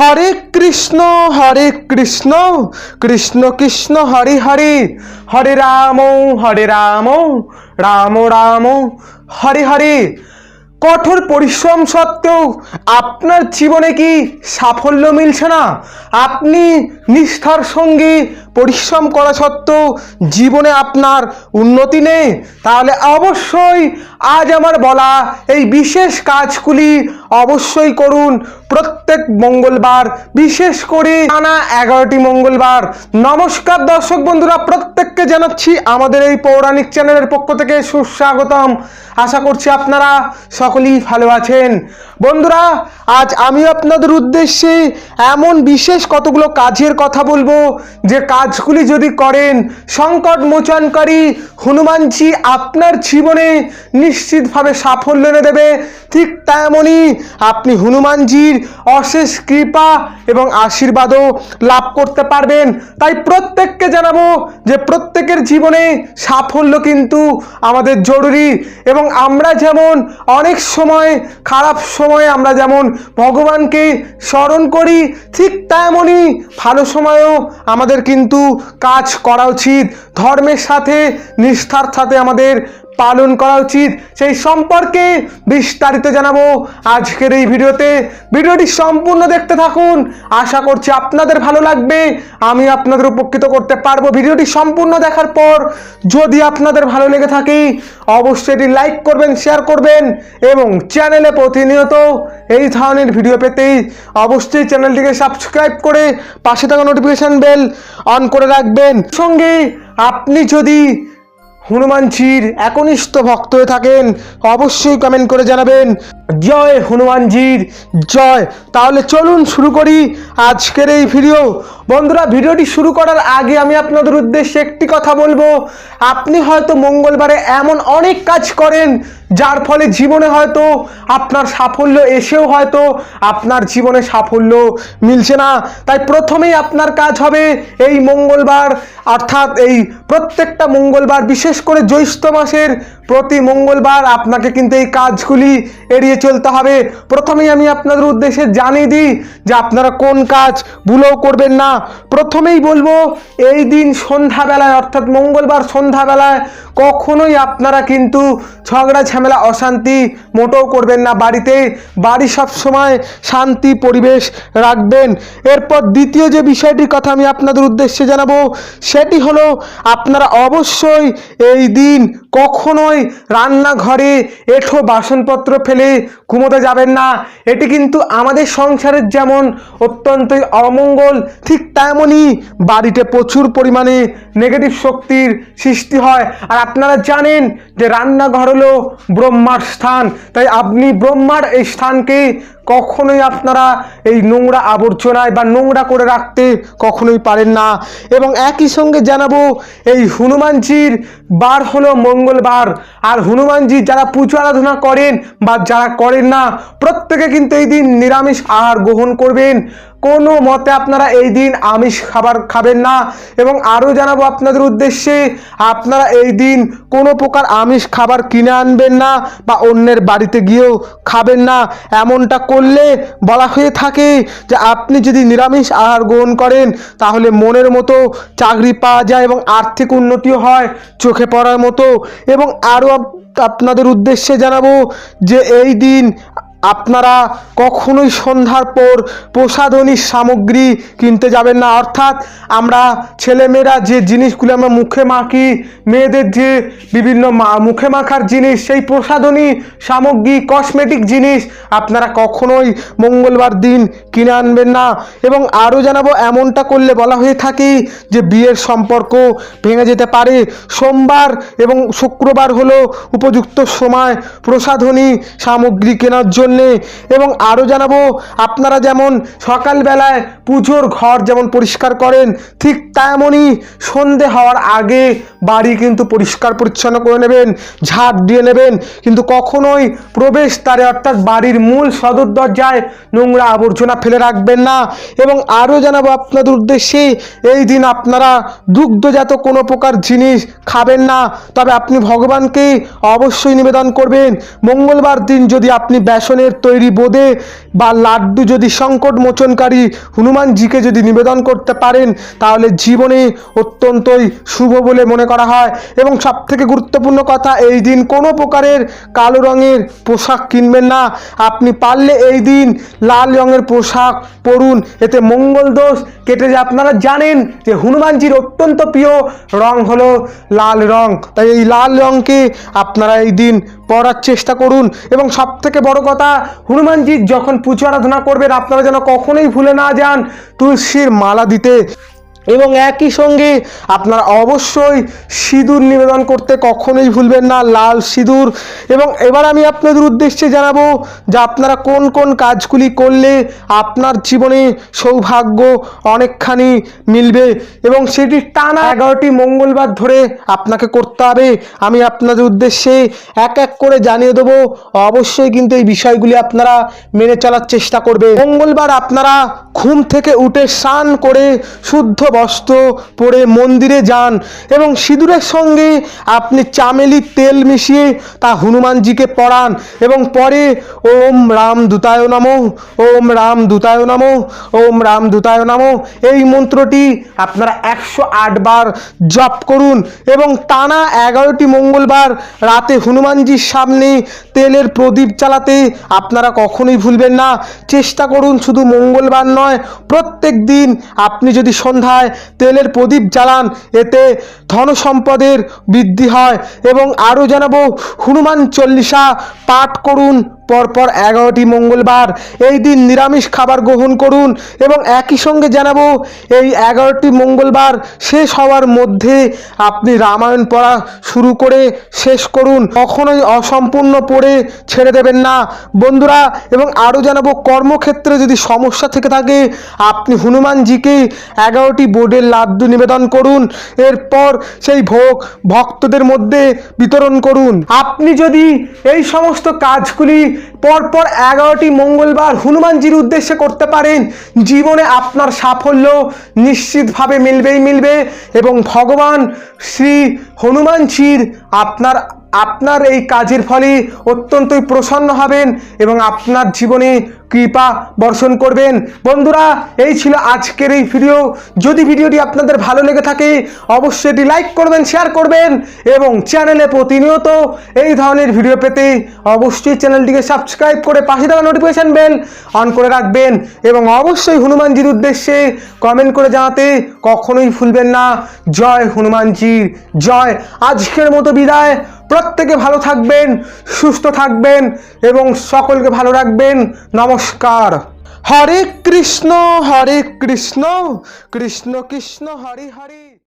হরে কৃষ্ণ হরে কৃষ্ণ কৃষ্ণ কৃষ্ণ, হরে হরে। হরে রাম হরে রাম রাম রাম, হরে হরে। কঠোর পরিশ্রম সত্ত্বেও আপনার জীবনে কি সাফল্য মিলছে না? আপনি নিষ্ঠার সঙ্গে পরিশ্রম করা সত্ত্বেও জীবনে আপনার উন্নতি নেই, তাহলে অবশ্যই আজ আমার বলা এই বিশেষ কাজগুলি অবশ্যই করুন। প্রত্যেক মঙ্গলবার, বিশেষ করে টানা এগারোটি মঙ্গলবার। নমস্কার দর্শক বন্ধুরা, প্রত্যেককে জানাচ্ছি আমাদের এই পৌরাণিক চ্যানেলের পক্ষ থেকে সুস্বাগতম। আশা করছি আপনারা সকলেই ভালো আছেন। বন্ধুরা, আজ আমি আপনাদের উদ্দেশ্যে এমন বিশেষ কতগুলো কাজের কথা বলব, যে কাজগুলি যদি করেন, সংকট মোচনকারী হনুমানজি আপনার জীবনে নিশ্চিতভাবে সাফল্য এনে দেবে। ঠিক তেমনই আপনি হনুমানজির অশেষ কৃপা এবং আশীর্বাদও লাভ করতে পারবেন। তাই প্রত্যেককে জানাব যে প্রত্যেকের জীবনে সাফল্য কিন্তু আমাদের জরুরি এবং আমরা যেমন অনেক সময়, খারাপ সময়ে আমরা যেমন ভগবানকে স্মরণ করি, ঠিক তেমনই ভালো সময়েও আমাদের কিন্তু কাজ করা উচিত। ধর্মের সাথে নিষ্ঠার সাথে আমাদের পালন করা উচিত। সেই সম্পর্কে বিস্তারিত জানাব আজকের এই ভিডিওতে। ভিডিওটি সম্পূর্ণ দেখতে থাকুন। আশা করছি আপনাদের ভালো লাগবে। আমি আপনাদের উপকৃত করতে পারব ভিডিওটি সম্পূর্ণ দেখার পর। যদি আপনাদের ভালো লেগে থাকে, অবশ্যই এটি লাইক করবেন, শেয়ার করবেন এবং চ্যানেলে প্রতিনিয়ত এই ধরনের ভিডিও পেতেই অবশ্যই চ্যানেলটিকে সাবস্ক্রাইব করে পাশে থাকা নোটিফিকেশন বেল অন করে রাখবেন। সঙ্গে আপনি যদি হনুমানজির একনিষ্ঠ ভক্ত হয়ে থাকেন, অবশ্যই কমেন্ট করে জানাবেন। জয় হনুমানজির জয়। তাহলে চলুন শুরু করি আজকের এই ভিডিও বন্ধুরা ভিডিওটি শুরু করার আগে আমি আপনাদের উদ্দেশ্যে একটি কথা বলব। আপনি হয়তো মঙ্গলবারে এমন অনেক কাজ করেন যার ফলে জীবনে হয়তো আপনার সাফল্য এসেও হয়তো আপনার জীবনে সাফল্য মিলছে না। তাই প্রথমেই আপনার কাজ হবে এই মঙ্গলবার, অর্থাৎ এই প্রত্যেকটা মঙ্গলবার, বিশেষ করে জ্যৈষ্ঠ মাসের প্রতি মঙ্গলবার আপনাকে কিন্তু এই কাজগুলি এড়িয়ে চলতে হবে। প্রথমেই আমি আপনাদের উদ্দেশ্যে জানিয়ে দিই যে আপনারা কোন কাজ ভুলেও করবেন না। প্রথমেই বলব, এই দিন সন্ধ্যাবেলায়, অর্থাৎ মঙ্গলবার সন্ধ্যাবেলায় কখনোই আপনারা কিন্তু ঝগড়া ঝামেলা, অশান্তি মোটেও করবেন না। বাড়িতে বাড়ি সব সময় শান্তি পরিবেশ রাখবেন। এরপর দ্বিতীয় যে বিষয়টির কথা আমি আপনাদের উদ্দেশ্যে জানাব, সেটি হলো আপনারা অবশ্যই এই দিন কখনোই রান্নাঘরে এঠো বাসনপত্র ফেলে ঘুমোতে যাবেন না। এটি কিন্তু আমাদের সংসারের যেমন অত্যন্তই অমঙ্গল, ঠিক তেমনই বাড়িতে প্রচুর পরিমাণে নেগেটিভ শক্তির সৃষ্টি হয়। আর আপনারা জানেন যে রান্নাঘর হলো ব্রহ্মার স্থান। তাই আপনি ব্রহ্মার এই স্থানকে কখনোই আপনারা এই নোংরা আবর্জনায় বা নোংরা করে রাখতে কখনোই পারেন না। এবং একই সঙ্গে জানাব, এই হনুমানজির বার হলো মঙ্গলবার। আর হনুমানজি যারা পুজো আরাধনা করেন বা যারা করেন না, প্রত্যেকে কিন্তু এই দিন নিরামিষ আহার গ্রহণ করবেন। কোনো মতে আপনারা এই দিন আমিষ খাবার খাবেন না। এবং আরও জানাব আপনাদের উদ্দেশ্যে, আপনারা এই দিন কোনো প্রকার আমিষ খাবার কিনে আনবেন না বা অন্যের বাড়িতে গিয়েও খাবেন না। এমনটা করলে বলা হয়ে থাকে যে আপনি যদি নিরামিষ আহার গ্রহণ করেন, তাহলে মনের মতো চাকরি পাওয়া যায় এবং আর্থিক উন্নতিও হয় চোখে পড়ার মতো। এবং আরও আপনাদের উদ্দেশ্যে জানাব যে এই দিন আপনারা কখনোই সন্ধ্যার পর প্রসাধনী সামগ্রী কিনতে যাবেন না। অর্থাৎ আমরা ছেলেমেয়েরা যে জিনিসগুলো আমরা মুখে মাখি, মেয়েদের যে বিভিন্ন মুখে মাখার জিনিস, সেই প্রসাধনী সামগ্রী কসমেটিক জিনিস আপনারা কখনোই মঙ্গলবার দিন কিনে আনবেন না। এবং আরও জানাব, এমনটা করলে বলা হয়ে থাকে যে বিয়ের সম্পর্ক ভেঙে যেতে পারে। সোমবার এবং শুক্রবার হলো উপযুক্ত সময় প্রসাধনী সামগ্রী কেনার জন্যে। এবং আরও জানাব, আপনারা যেমন সকালবেলায় পুজোর ঘর যেমন পরিষ্কার করেন, ঠিক তেমনই সন্ধে হওয়ার আগে বাড়ি কিন্তু পরিষ্কার পরিচ্ছন্ন করে নেবেন, ঝাড় দিয়ে নেবেন। কিন্তু কখনোই প্রবেশ দ্বারে অর্থাৎ বাড়ির মূল সদর দরজায় নোংরা আবর্জনা ফেলে রাখবেন না। এবং আরও জানাব আপনাদের উদ্দেশ্যে, এই দিন আপনারা দুগ্ধজাত কোনো প্রকার জিনিস খাবেন না। তবে আপনি ভগবানকে অবশ্যই নিবেদন করবেন, মঙ্গলবার দিন যদি আপনি বেসনের তৈরি বোঁদে বা লাড্ডু যদি সংকট মোচনকারী হনুমানজিকে যদি নিবেদন করতে পারেন, তাহলে জীবনে অত্যন্তই শুভ বলে মনে করা হয়। এবং সবথেকে গুরুত্বপূর্ণ কথা, এই দিন কোনো প্রকারের কালো রঙের পোশাক কিনবেন না। আপনি পারলে এই দিন লাল রঙের পোশাক পরুন। এতে মঙ্গল দোষ কেটে যায়। আপনারা জানেন যে হনুমানজির অত্যন্ত প্রিয় রং হলো লাল রং। তাই এই লাল রংকে আপনারা এই দিন পরার চেষ্টা করুন। এবং সব থেকে বড় কথা হনুমানজির যখন পুজো আরাধনা করবেন আপনারা যেন কখনোই ভুলে না যান তুলসীর মালা দিতে। এবং একই সঙ্গে আপনারা অবশ্যই সিঁদুর নিবেদন করতে কখনোই ভুলবেন না, লাল সিঁদুর। এবং এবার আমি আপনাদের উদ্দেশ্যে জানাব যে আপনারা কোন কোন কাজগুলি করলে আপনার জীবনে সৌভাগ্য অনেকখানি মিলবে। এবং সেটি টানা এগারোটি মঙ্গলবার ধরে আপনাকে করতে হবে। আমি আপনাদের উদ্দেশ্যে এক এক করে জানিয়ে দেবো। অবশ্যই কিন্তু এই বিষয়গুলি আপনারা মেনে চলার চেষ্টা করবে মঙ্গলবার আপনারা ঘুম থেকে উঠে স্নান করে শুদ্ধ বস্ত্র পরে মন্দিরে যান এবং সিঁদুরের সঙ্গে আপনি চামেলির তেল মিশিয়ে তা হনুমানজিকে পড়ান এবং পরে ওম রাম দূতায় নমো, ওম রাম দূতায় নমো, ওম রাম দূতায় নমো। এই মন্ত্রটি আপনারা একশো আট বার জপ করুন এবং টানা এগারোটি মঙ্গলবার রাতে হনুমানজির সামনে তেলের প্রদীপ চালাতে আপনারা কখনোই ভুলবেন না। চেষ্টা করুন শুধু মঙ্গলবার নয়, প্রত্যেক দিন আপনি যদি সন্ধ্যায় তেলের প্রদীপ জ্বালান, এতে ধন সম্পদের বৃদ্ধি হয়। এবং আরও জানাব, হনুমান চল্লিশা পাঠ করুন। পরপর এগারোটি মঙ্গলবার এই দিন নিরামিষ খাবার গ্রহণ করুন এবং একই সঙ্গে জানাব, এই এগারোটি মঙ্গলবার শেষ হওয়ার মধ্যে আপনি রামায়ণ পড়া শুরু করে শেষ করুন। কখনোই অসম্পূর্ণ পড়ে ছেড়ে দেবেন না। বন্ধুরা, এবং আরও জানাব, কর্মক্ষেত্রে যদি সমস্যা থেকে থাকে, আপনি হনুমানজিকে এগারোটি বোর্ডের লাড্ডু নিবেদন করুন। এরপর সেই ভোগ ভক্তদের মধ্যে বিতরণ করুন। আপনি যদি এই সমস্ত কাজগুলি পরপর এগারোটি মঙ্গলবার হনুমানজির উদ্দেশ্যে করতে পারেন। জীবনে আপনার সাফল্য নিশ্চিতভাবে মিলবেই মিলবে এবং ভগবান শ্রী হনুমানজির আপনার আপনার এই কাজের ফলে অত্যন্তই প্রসন্ন হবেন এবং আপনার জীবনে কৃপা বর্ষণ করবেন। বন্ধুরা, এই ছিল আজকের এই ভিডিও যদি ভিডিওটি আপনাদের ভালো লেগে থাকে, অবশ্যই এটি লাইক করবেন শেয়ার করবেন এবং চ্যানেলে প্রতিনিয়ত এই ধরনের ভিডিও পেতে অবশ্যই চ্যানেলটিকে সাবস্ক্রাইব করে পাশে থাকা নোটিফিকেশান বেল অন করে রাখবেন এবং অবশ্যই হনুমানজির উদ্দেশ্যে কমেন্ট করে জানাতে কখনোই ভুলবেন না। জয় হনুমানজির, জয়। আজকের মতো বিদায়। প্রত্যেকে ভালো থাকবেন, সুস্থ থাকবেন এবং সকলকে ভালো রাখবেন। নমস্কার। হরে কৃষ্ণ হরে কৃষ্ণ কৃষ্ণ কৃষ্ণ, হরে হরে।